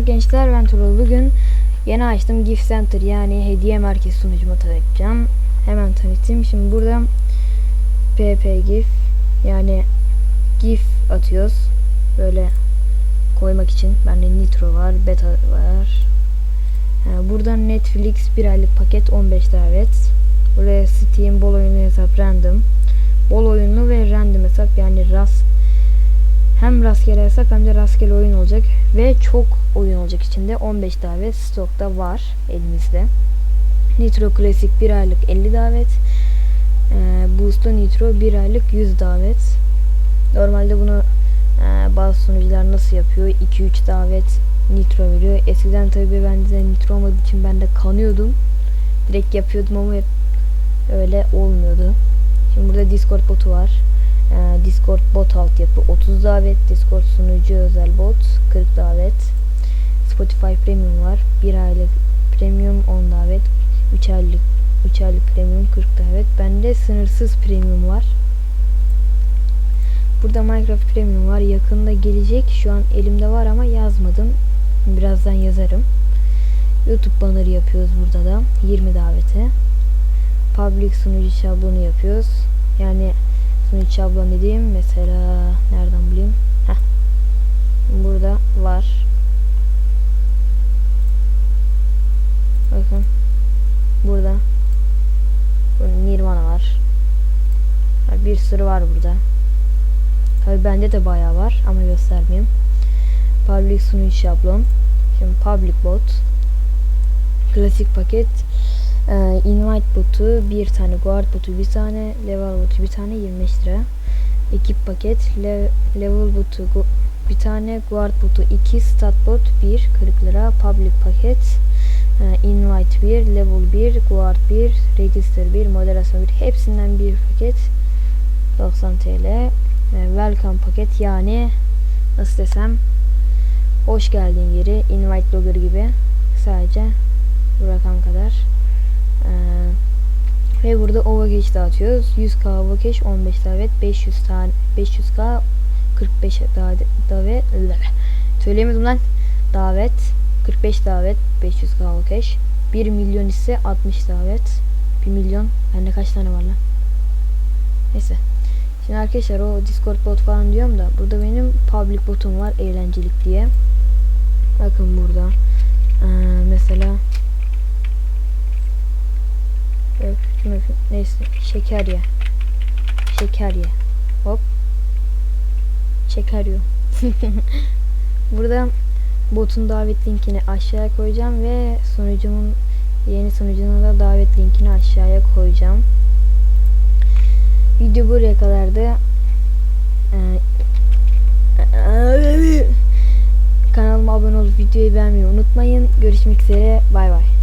gençler ben Turul. Bugün yeni açtım Gift Center yani hediye merkezi sunucumu tanıtacağım. Hemen tanıtayım. Şimdi burada PP GIF yani GIF atıyoruz. Böyle koymak için. Bende Nitro var, Beta var. Ha, buradan Netflix bir aylık paket 15 davet. Buraya Steam bol oyunlu hesap random. Bol oyunlu ve random hesap yani rast hem rastgele hesap hem de rastgele oyun olacak ve çok oyun olacak içinde 15 davet stokta var elimizde. Nitro Klasik 1 aylık 50 davet. Ee, Boost'ta Nitro 1 aylık 100 davet. Normalde bunu e, bazı sunucular nasıl yapıyor? 2-3 davet Nitro veriyor. Eskiden tabii bende de Nitro olmadığı için ben de kanıyordum. Direkt yapıyordum ama öyle olmuyordu. Şimdi burada Discord botu var. Ee, Discord bot altyapı 30 davet, Discord sunucu özel bot 40 davet, Spotify Premium var 1 aylık Premium 10 davet, 3 aylık 3 aylık Premium 40 davet. Bende sınırsız Premium var. Burada Minecraft Premium var. Yakında gelecek. Şu an elimde var ama yazmadım. Birazdan yazarım. YouTube banner yapıyoruz burada da. 20 davete. Public sunucu şablonu yapıyoruz. Yani sunucu şablon dediğim mesela nereden bulayım? Heh. Burada var. Bakın. Burada. Burada Nirvana var. Bir sürü var burada. Tabi bende de bayağı var ama göstermeyeyim. Public sunucu şablon. Şimdi public bot. Klasik paket. Ee, invite botu bir tane, guard botu bir tane, level botu bir tane 25 lira. Ekip paket, le, level botu bir tane, guard botu 2, stat bot 1 40 lira. Public paket, ee, invite 1, level 1, guard 1, register 1, moderasyon 1 hepsinden bir paket 90 TL. Ee, welcome paket yani nasıl desem hoş geldin yeri invite logger gibi sadece bu rakam kadar. Ee, ve burada overcash dağıtıyoruz. 100k overcash 15 davet 500 tane 500k 45 davet davet söyleyemedim lan? Davet 45 davet 500k overcash 1 milyon ise 60 davet. 1 milyon. Bende kaç tane var lan? Neyse. Şimdi arkadaşlar o discord bot falan diyorum da burada benim public botum var eğlencelik diye. Bakın burada. Ee, mesela Neyse şeker ye. Şeker ye. Hop. Şeker yiyor. Burada botun davet linkini aşağıya koyacağım ve sunucumun yeni sunucunun da davet linkini aşağıya koyacağım. Video buraya kadardı. Ee, Kanalıma abone olup videoyu beğenmeyi unutmayın. Görüşmek üzere. Bay bay.